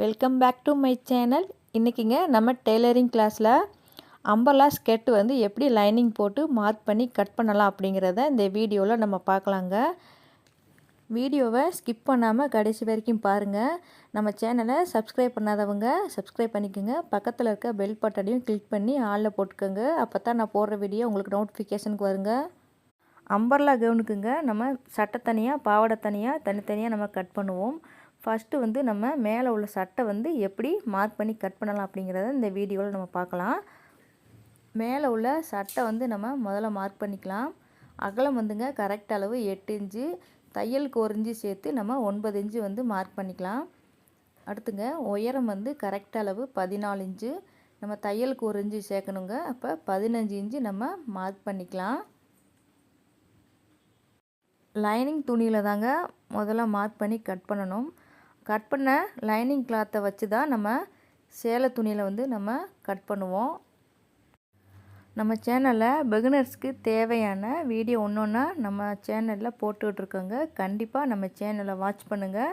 Welcome back to my channel இன்றைக்கிங்க நம்ம tailoring கிளாஸில் umbrella ஸ்கெட் வந்து எப்படி லைனிங் போட்டு மார்க் பண்ணி கட் பண்ணலாம் அப்படிங்கிறத இந்த வீடியோவில் நம்ம பார்க்கலாங்க. வீடியோவை ஸ்கிப் பண்ணாமல் கடைசி வரைக்கும் பாருங்கள் நம்ம சேனலை சப்ஸ்கிரைப் பண்ணாதவங்க சப்ஸ்கிரைப் பண்ணிக்கோங்க. பக்கத்தில் இருக்க பெல் பட்டனையும் கிளிக் பண்ணி ஆளில் போட்டுக்கோங்க. அப்போ தான் நான் போடுற வீடியோ உங்களுக்கு நோட்டிஃபிகேஷனுக்கு வருங்க. அம்பர்லா கவுனுக்குங்க நம்ம சட்டை தனியாக பாவாடை தனியாக தனித்தனியாக நம்ம கட் பண்ணுவோம். ஃபஸ்ட்டு வந்து நம்ம மேலே உள்ள சட்டை வந்து எப்படி மார்க் பண்ணி கட் பண்ணலாம் அப்படிங்கிறத இந்த வீடியோவில் நம்ம பார்க்கலாம். மேலே உள்ள சட்டை வந்து நம்ம முதல்ல மார்க் பண்ணிக்கலாம். அகலம் வந்துங்க கரெக்ட் அளவு எட்டு இன்ச்சு. தையலுக்கு ஒரு இன்ச்சு சேர்த்து நம்ம ஒன்பது இன்ச்சு வந்து மார்க் பண்ணிக்கலாம். அடுத்துங்க உயரம் வந்து கரெக்ட் அளவு பதினாலு இன்ச்சு. நம்ம தையலுக்கு ஒரு இன்ச்சு சேர்க்கணுங்க. அப்போ பதினஞ்சு இன்ச்சு நம்ம மார்க் பண்ணிக்கலாம். லைனிங் துணியில் தாங்க முதல்ல மார்க் பண்ணி கட் பண்ணணும். கட் பண்ண லைனிங் கிளாத்தை வச்சு தான் நம்ம சேலை துணியில் வந்து நம்ம கட் பண்ணுவோம். நம்ம சேனலில் பிகினர்ஸ்க்கு தேவையான வீடியோ ஒன்று ஒன்றா நம்ம சேனலில் போட்டுக்கிட்டுருக்கோங்க கண்டிப்பாக நம்ம சேனலை வாட்ச் பண்ணுங்கள்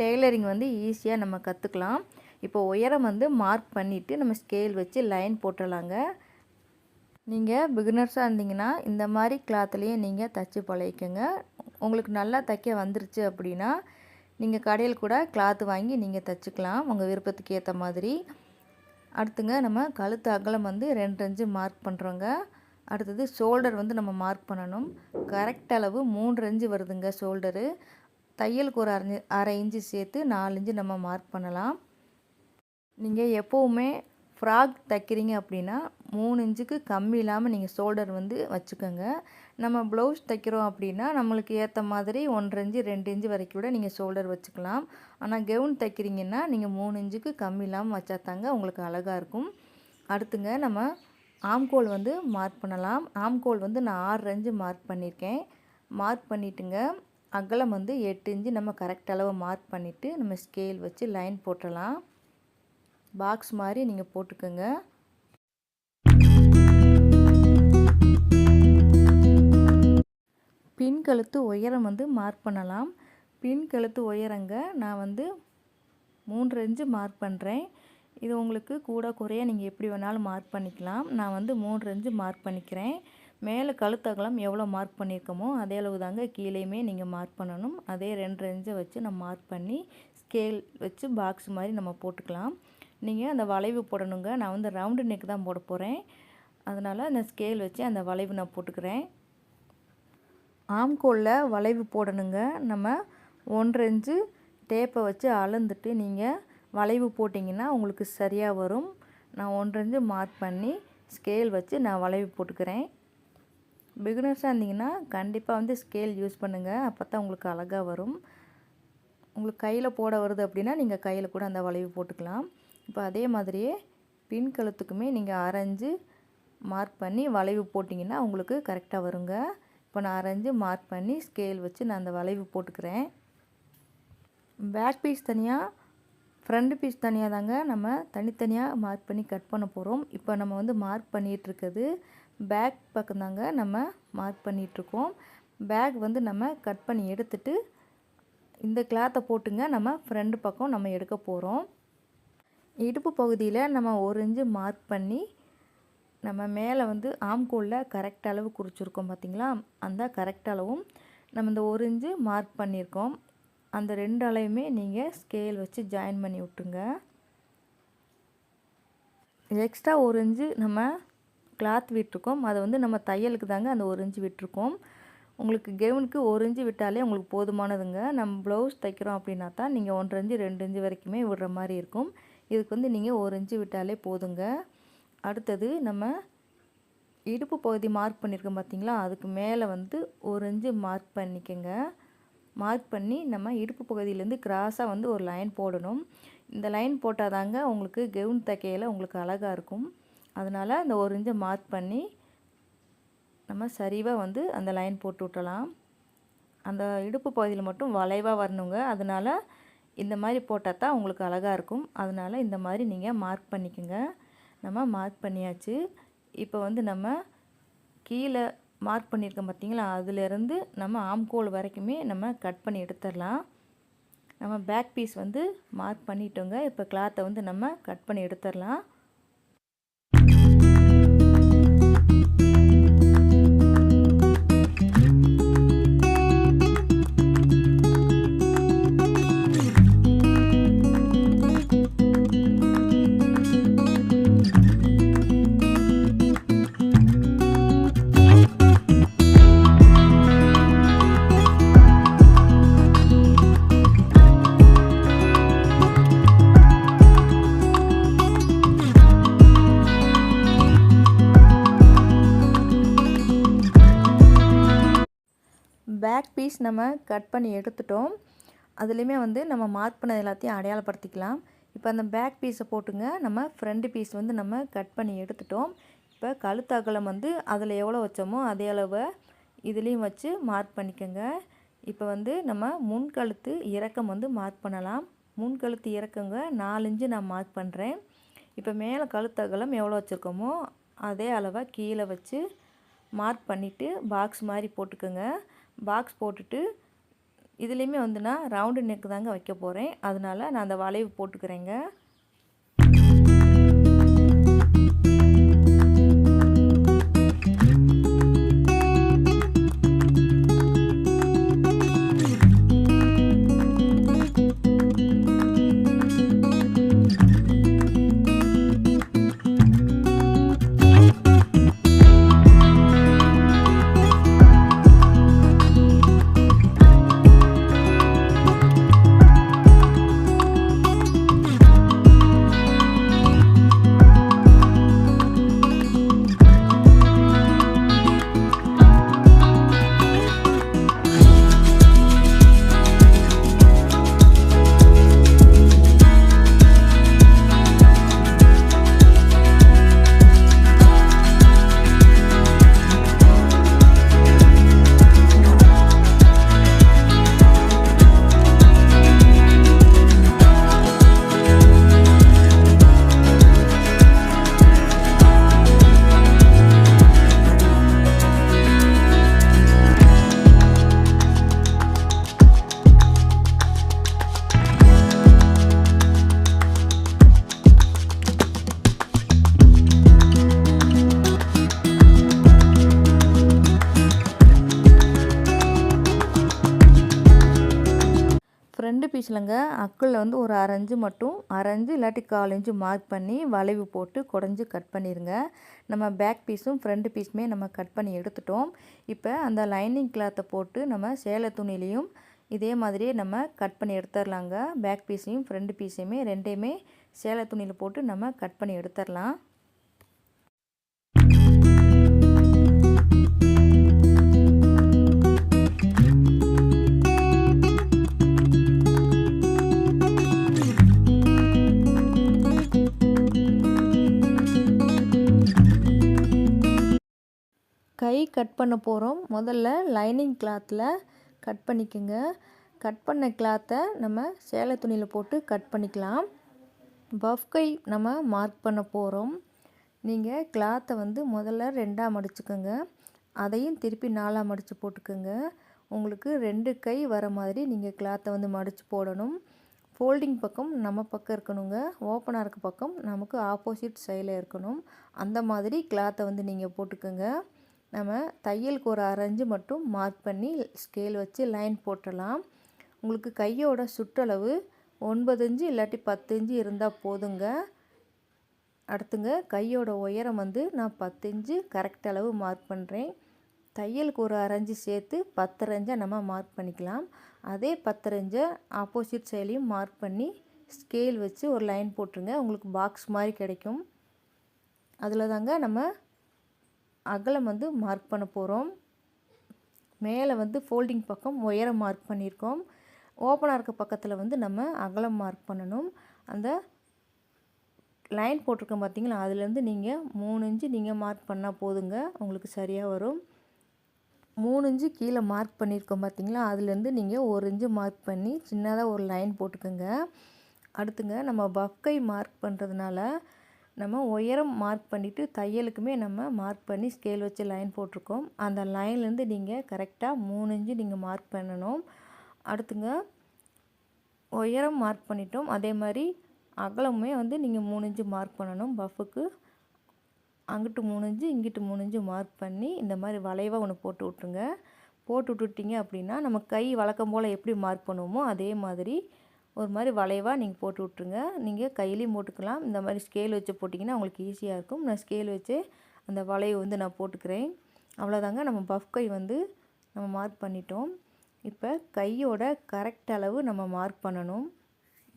டெய்லரிங் வந்து ஈஸியாக நம்ம கற்றுக்கலாம் இப்போ உயரம் வந்து மார்க் பண்ணிவிட்டு நம்ம ஸ்கேல் வச்சு லைன் போட்டுடலாங்க நீங்கள் பிகினர்ஸாக இருந்தீங்கன்னா இந்த மாதிரி கிளாத்துலேயே நீங்கள் தைச்சி பழகிக்கோங்க. உங்களுக்கு நல்லா தைக்க வந்துருச்சு அப்படின்னா நீங்கள் கடையில் கூட கிளாத்து வாங்கி நீங்கள் தைச்சிக்கலாம். உங்கள் விருப்பத்துக்கு ஏற்ற மாதிரி. அடுத்துங்க நம்ம கழுத்து அகலம் வந்து ரெண்டு அஞ்சு மார்க் பண்ணுறோங்க அடுத்தது ஷோல்டர் வந்து நம்ம மார்க் பண்ணணும். கரெக்ட் அளவு மூன்று இன்ச்சு வருதுங்க ஷோல்டரு தையலுக்கு ஒரு அரை அரை இன்ச்சு சேர்த்து நாலு இன்ச்சு நம்ம மார்க் பண்ணலாம். நீங்கள் எப்போவுமே ஃப்ராக் தைக்கிறீங்க அப்படின்னா மூணு இன்ச்சுக்கு கம்மி இல்லாமல் நீங்கள் ஷோல்டர் வந்து வச்சுக்கோங்க. நம்ம ப்ளவுஸ் தைக்கிறோம் அப்படின்னா நம்மளுக்கு ஏற்ற மாதிரி ஒன்றரை இன்ச்சு ரெண்டு இன்ச்சு வரைக்கும் கூட நீங்கள் ஷோல்டர் வச்சுக்கலாம். ஆனால் கவுன் தைக்கிறீங்கன்னா நீங்கள் மூணு இன்ச்சுக்கு கம்மி இல்லாமல் வச்சா தாங்க உங்களுக்கு அழகாக இருக்கும். அடுத்துங்க நம்ம ஆம்கோல் வந்து மார்க் பண்ணலாம். ஆம்கோல் வந்து நான் ஆறு இன்ச்சு மார்க் பண்ணியிருக்கேன் மார்க் பண்ணிவிட்டுங்க அகலம் வந்து எட்டு இன்ச்சு நம்ம கரெக்ட் அளவு மார்க் பண்ணிவிட்டு நம்ம ஸ்கேல் வச்சு லைன் போட்டலாம் பாக்ஸ் மாதிரி நீங்கள் போட்டுக்கோங்க. பின் கழுத்து உயரம் வந்து மார்க் பண்ணலாம். பின் கழுத்து உயரங்க நான் வந்து மூன்று இன்ச்சு மார்க் பண்ணுறேன் இது உங்களுக்கு கூட குறைய நீங்கள் எப்படி வேணாலும் மார்க் பண்ணிக்கலாம். நான் வந்து மூன்று இன்ச்சு மார்க் பண்ணிக்கிறேன். மேலே கழுத்தகலம் எவ்வளோ மார்க் பண்ணியிருக்கோமோ அதே அளவு தாங்க கீழேயுமே நீங்கள் மார்க் பண்ணணும். அதே ரெண்டு இன்ச்சை வச்சு நம்ம மார்க் பண்ணி ஸ்கேல் வச்சு பாக்ஸ் மாதிரி நம்ம போட்டுக்கலாம். நீங்கள் அந்த வளைவு போடணுங்க. நான் வந்து ரவுண்டு நெக் தான் போட போகிறேன் அதனால் அந்த ஸ்கேல் வச்சு அந்த வளைவு நான் போட்டுக்கிறேன். ஆம்கோலில் வளைவு போடணுங்க. நம்ம ஒன்றரை இன்ச்சு டேப்பை வச்சு அளந்துட்டு நீங்கள் வளைவு போட்டிங்கன்னா உங்களுக்கு சரியாக வரும். நான் ஒன்றஞ்சு மார்க் பண்ணி ஸ்கேல் வச்சு நான் வளைவு போட்டுக்கிறேன். பிகினர்ஸாக இருந்தீங்கன்னா கண்டிப்பாக வந்து ஸ்கேல் யூஸ் பண்ணுங்கள் அப்போ தான் உங்களுக்கு அழகாக வரும். உங்களுக்கு கையில் போட வருது அப்படின்னா நீங்கள் கையில் கூட அந்த வளைவு போட்டுக்கலாம். இப்போ அதே மாதிரியே பின் கழுத்துக்குமே நீங்கள் அரைஞ்சு மார்க் பண்ணி வளைவு போட்டிங்கன்னா உங்களுக்கு கரெக்டாக வருங்க. இப்போ நான் அரைஞ்சு மார்க் பண்ணி ஸ்கேல் வச்சு நான் அந்த வளைவு போட்டுக்கிறேன். பேக் பீஸ் தனியாக ஃப்ரண்ட் பீஸ் தனியாக தாங்க நம்ம தனித்தனியாக மார்க் பண்ணி கட் பண்ண போகிறோம் இப்போ நம்ம வந்து மார்க் பண்ணிகிட்ருக்குது பேக் பக்கம் தாங்க நம்ம மார்க் பண்ணிகிட்ருக்கோம் பேக் வந்து நம்ம கட் பண்ணி எடுத்துட்டு இந்த கிளாத்தை போட்டுங்க நம்ம ஃப்ரண்ட் பக்கம் நம்ம எடுக்க போகிறோம் இடுப்பு பகுதியில் நம்ம ஒரு இன்ச்சு மார்க் பண்ணி நம்ம மேலே வந்து ஆம்கோலில் கரெக்ட் அளவு குறிச்சிருக்கோம் பார்த்திங்களா அந்த கரெக்ட் அளவும் நம்ம இந்த ஒரு இன்ச்சு மார்க் பண்ணியிருக்கோம். அந்த ரெண்டு அளவுமே நீங்கள் ஸ்கேல் வச்சு ஜாயின் பண்ணி விட்டுருங்க. எக்ஸ்ட்ரா ஒரு இன்ச்சு நம்ம கிளாத் விட்டுருக்கோம். அதை வந்து நம்ம தையலுக்கு தாங்க அந்த ஒரு இன்ச்சு விட்டுருக்கோம். உங்களுக்கு கெவுனுக்கு ஒரு இன்ச்சு விட்டாலே உங்களுக்கு போதுமானதுங்க. நம்ம ப்ளவுஸ் தைக்கிறோம் அப்படின்னா தான் நீங்கள் ஒன்றரை இன்ச்சு ரெண்டு இன்ச்சு வரைக்குமே விடுற மாதிரி இருக்கும். இதுக்கு வந்து நீங்கள் ஒரு இன்ச்சு விட்டாலே போதுங்க. அடுத்தது நம்ம இடுப்பு பகுதி மார்க் பண்ணியிருக்கோம் பார்த்தீங்களா அதுக்கு மேலே வந்து ஒரு இன்ச்சு மார்க் பண்ணிக்கோங்க. மார்க் பண்ணி நம்ம இடுப்பு பகுதியிலேருந்து கிராஸாக வந்து ஒரு லைன் போடணும். இந்த லைன் போட்டால் தாங்க உங்களுக்கு கெவுன் தைக்கையில் உங்களுக்கு அழகாக இருக்கும். அதனால் அந்த ஒரு இன்ச்சை மார்க் பண்ணி நம்ம சரிவாக வந்து அந்த லைன் போட்டு விட்டலாம். அந்த இடுப்பு பகுதியில் மட்டும் வளைவாக வரணுங்க. அதனால் இந்த மாதிரி போட்டால் தான் உங்களுக்கு அழகாக இருக்கும். அதனால் இந்த மாதிரி நீங்கள் மார்க் பண்ணிக்கோங்க. நம்ம மார்க் பண்ணியாச்சு. இப்போ வந்து நம்ம கீழே மார்க் பண்ணியிருக்கோம் பார்த்தீங்களா அதுலேருந்து நம்ம ஆம்கோல் வரைக்குமே நம்ம கட் பண்ணி எடுத்துடலாம். நம்ம பேக் பீஸ் வந்து மார்க் பண்ணிட்டோங்க. இப்போ கிளாத்தை வந்து நம்ம கட் பண்ணி எடுத்துடலாம். பேக் பீஸ் நம்ம கட் பண்ணி எடுத்துட்டோம். அதுலேயுமே வந்து நம்ம மார்க் பண்ணது எல்லாத்தையும் அடையாளப்படுத்திக்கலாம். இப்போ அந்த பேக் பீஸை போட்டுங்க. நம்ம ஃப்ரண்ட் பீஸ் வந்து நம்ம கட் பண்ணி எடுத்துட்டோம். இப்போ கழுத்தகலம் வந்து அதில் எவ்வளோ வச்சோமோ அதே அளவை இதுலேயும் வச்சு மார்க் பண்ணிக்கோங்க. இப்போ வந்து நம்ம முன்கழுத்து இறக்கம் வந்து மார்க் பண்ணலாம். முன்கழுத்து இறக்கங்க நாலஞ்சு நான் மார்க் பண்ணுறேன் இப்போ மேலே கழுத்தகலம் எவ்வளோ வச்சுருக்கோமோ அதே அளவை கீழே வச்சு மார்க் பண்ணிவிட்டு பாக்ஸ் மாதிரி போட்டுக்கோங்க. பாக்ஸ் போட்டுட்டு இதுலேயுமே வந்து நான் ரவுண்டு நெக்கு தாங்க வைக்க போகிறேன் அதனால் நான் அந்த வளைவு போட்டுக்கிறேங்க. பீஸ்லங்க அக்கில் வந்து ஒரு அரைஞ்சு மட்டும் அரைஞ்சு இல்லாட்டி கால் இன்ச்சு மார்க் பண்ணி வளைவு போட்டு குடஞ்சி கட் பண்ணிடுங்க நம்ம பேக் பீஸும் ஃப்ரண்ட் பீஸுமே நம்ம கட் பண்ணி எடுத்துட்டோம். இப்போ அந்த லைனிங் கிளாத்தை போட்டு நம்ம சேலை துணிலையும் இதே மாதிரியே நம்ம கட் பண்ணி எடுத்துடலாங்க பேக் பீஸையும் ஃப்ரண்ட் பீஸையுமே ரெண்டையுமே சேலை துணியில் போட்டு நம்ம கட் பண்ணி எடுத்துடலாம் கை கட் பண்ண போகிறோம் முதல்ல லைனிங் கிளாத்தில் கட் பண்ணிக்கோங்க. கட் பண்ண கிளாத்தை நம்ம சேலை துணியில் போட்டு கட் பண்ணிக்கலாம். பஃப் கை நம்ம மார்க் பண்ண போகிறோம் நீங்கள் கிளாத்தை வந்து முதல்ல ரெண்டாக மடிச்சுக்கோங்க அதையும் திருப்பி நாலாக மடித்து போட்டுக்கோங்க. உங்களுக்கு ரெண்டு கை வர மாதிரி நீங்கள் கிளாத்தை வந்து மடித்து போடணும். ஃபோல்டிங் பக்கம் நம்ம பக்கம் இருக்கணுங்க. ஓப்பனாக இருக்க பக்கம் நமக்கு ஆப்போசிட் சைடில் இருக்கணும். அந்த மாதிரி கிளாத்தை வந்து நீங்கள் போட்டுக்கோங்க. நம்ம தையலுக்கு ஒரு அரைஞ்சு மட்டும் மார்க் பண்ணி ஸ்கேல் வச்சு லைன் போட்டலாம் உங்களுக்கு கையோட சுற்றளவு ஒன்பது இஞ்சு இல்லாட்டி பத்து இஞ்சு இருந்தால் போதுங்க. அடுத்துங்க கையோட உயரம் வந்து நான் பத்து இஞ்சு கரெக்ட் அளவு மார்க் பண்ணுறேன் தையலுக்கு ஒரு அரைஞ்சு சேர்த்து பத்தரைஞ்சை நம்ம மார்க் பண்ணிக்கலாம். அதே பத்தரைஞ்சை ஆப்போசிட் சைட்லேயும் மார்க் பண்ணி ஸ்கேல் வச்சு ஒரு லைன் போட்டுருங்க. உங்களுக்கு பாக்ஸ் மாதிரி கிடைக்கும். அதில் தாங்க நம்ம அகலம் வந்து மார்க் பண்ண போகிறோம் மேலே வந்து ஃபோல்டிங் பக்கம் உயரம் மார்க் பண்ணியிருக்கோம். ஓப்பனாக இருக்க பக்கத்தில் வந்து நம்ம அகலம் மார்க் பண்ணணும். அந்த லைன் போட்டிருக்கோம் பார்த்தீங்களா அதுலேருந்து நீங்கள் மூணு இன்ச்சு நீங்கள் மார்க் பண்ணால் போதுங்க. உங்களுக்கு சரியாக வரும். மூணு இன்ச்சு கீழே மார்க் பண்ணியிருக்கோம் பார்த்தீங்களா அதுலேருந்து நீங்கள் ஒரு இன்ச்சு மார்க் பண்ணி சின்னதாக ஒரு லைன் போட்டுக்கோங்க. அடுத்துங்க நம்ம பஃப்கை மார்க் பண்ணுறதுனால நம்ம உயரம் மார்க் பண்ணிவிட்டு தையலுக்குமே நம்ம மார்க் பண்ணி ஸ்கேல் வச்சு லைன் போட்டிருக்கோம். அந்த லைன்லேருந்து நீங்கள் கரெக்டாக மூணு இன்ச்சு நீங்கள் மார்க் பண்ணணும். அடுத்துங்க உயரம் மார்க் பண்ணிட்டோம். அதே மாதிரி அகலமுமே வந்து நீங்கள் மூணு இன்ச்சு மார்க் பண்ணணும். பஃபுக்கு அங்கிட்டு மூணு இன்ச்சு இங்கிட்டு மூணு இன்ச்சு மார்க் பண்ணி இந்த மாதிரி வளைவாக ஒன்று போட்டு விட்ருங்க போட்டு விட்டுட்டிங்க அப்படின்னா நம்ம கை வழக்கம் போல் எப்படி மார்க் பண்ணுவோமோ அதே மாதிரி ஒரு மாதிரி வளைவாக நீங்கள் போட்டு விட்ருங்க நீங்கள் கையிலையும் போட்டுக்கலாம். இந்த மாதிரி ஸ்கேல் வச்சு போட்டிங்கன்னா உங்களுக்கு ஈஸியாக இருக்கும். நான் ஸ்கேல் வச்சு அந்த வளைவு வந்து நான் போட்டுக்கிறேன். அவ்வளோதாங்க நம்ம பஃப் கை வந்து நம்ம மார்க் பண்ணிட்டோம். இப்போ கையோட கரெக்ட் அளவு நம்ம மார்க் பண்ணணும்.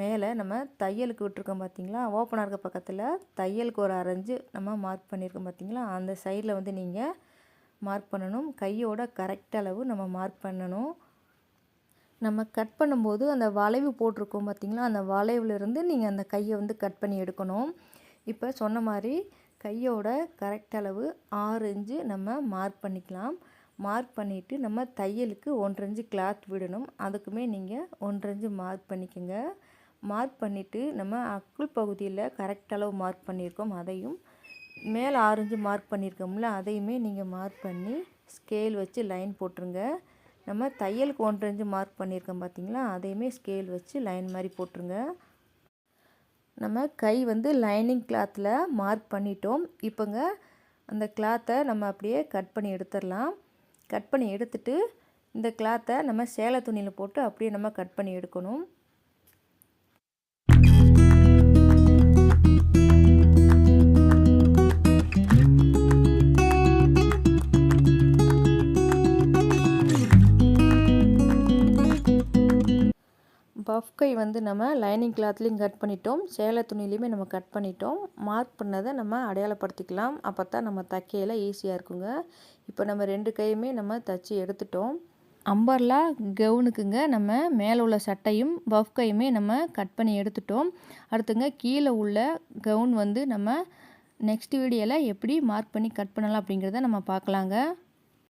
மேலே நம்ம தையலுக்கு விட்டுருக்கோம் பார்த்தீங்களா ஓப்பனாக இருக்க பக்கத்தில் தையலுக்கு ஒரு அரைஞ்சு நம்ம மார்க் பண்ணியிருக்கோம் பார்த்தீங்களா அந்த சைடில் வந்து நீங்கள் மார்க் பண்ணணும். கையோட கரெக்ட் அளவு நம்ம மார்க் பண்ணணும். நம்ம கட் பண்ணும்போது அந்த வளைவு போட்டிருக்கோம் பார்த்திங்களா? அந்த வளைவுலேருந்து நீங்கள் அந்த கையை வந்து கட் பண்ணி எடுக்கணும். இப்போ சொன்ன மாதிரி கையோட கரெக்ட் அளவு ஆறு இன்ச்சு நம்ம மார்க் பண்ணிக்கலாம். மார்க் பண்ணிவிட்டு நம்ம தையலுக்கு ஒன்றரை இன்ச்சு கிளாத் விடணும். அதுக்குமே நீங்கள் ஒன்றரை இன்ச்சு மார்க் பண்ணிக்கோங்க. மார்க் பண்ணிவிட்டு நம்ம அக்குள் பகுதியில் கரெக்ட் அளவு மார்க் பண்ணியிருக்கோம். அதையும் மேலே ஆறு இன்ச்சு மார்க் பண்ணியிருக்கோம்ல அதையுமே நீங்கள் மார்க் பண்ணி ஸ்கேல் வச்சு லைன் போட்டுருங்க. நம்ம தையலுக்கு ஒன்றரை இன்ச்சு மார்க் பண்ணியிருக்கோம் பார்த்தீங்களா? அதையுமே ஸ்கேல் வச்சு லைன் மாதிரி போட்டுருங்க. நம்ம கை வந்து லைனிங் கிளாத்தில் மார்க் பண்ணிட்டோம். இப்போங்க அந்த கிளாத்தை நம்ம அப்படியே கட் பண்ணி எடுத்துடலாம். கட் பண்ணி எடுத்துட்டு இந்த கிளாத்தை நம்ம சேலை துணியில் போட்டு அப்படியே நம்ம கட் பண்ணி எடுக்கணும். பஃப் கை வந்து நம்ம லைனிங் கிளாத்லேயும் கட் பண்ணிட்டோம். சேலை துணிலையுமே நம்ம கட் பண்ணிட்டோம். மார்க் பண்ணதை நம்ம அடையாளப்படுத்திக்கலாம். அப்போ தான் நம்ம தைக்கையில் ஈஸியாக இருக்குங்க. இப்போ நம்ம ரெண்டு கையுமே நம்ம தச்சு எடுத்துட்டோம். அம்பர்லா கவுனுக்குங்க நம்ம மேலே உள்ள சட்டையும் பஃப் கையுமே நம்ம கட் பண்ணி எடுத்துட்டோம். அடுத்துங்க கீழே உள்ள கவுன் வந்து நம்ம நெக்ஸ்ட் வீடியோவில் எப்படி மார்க் பண்ணி கட் பண்ணலாம் அப்படிங்கிறத நம்ம பார்க்கலாங்க.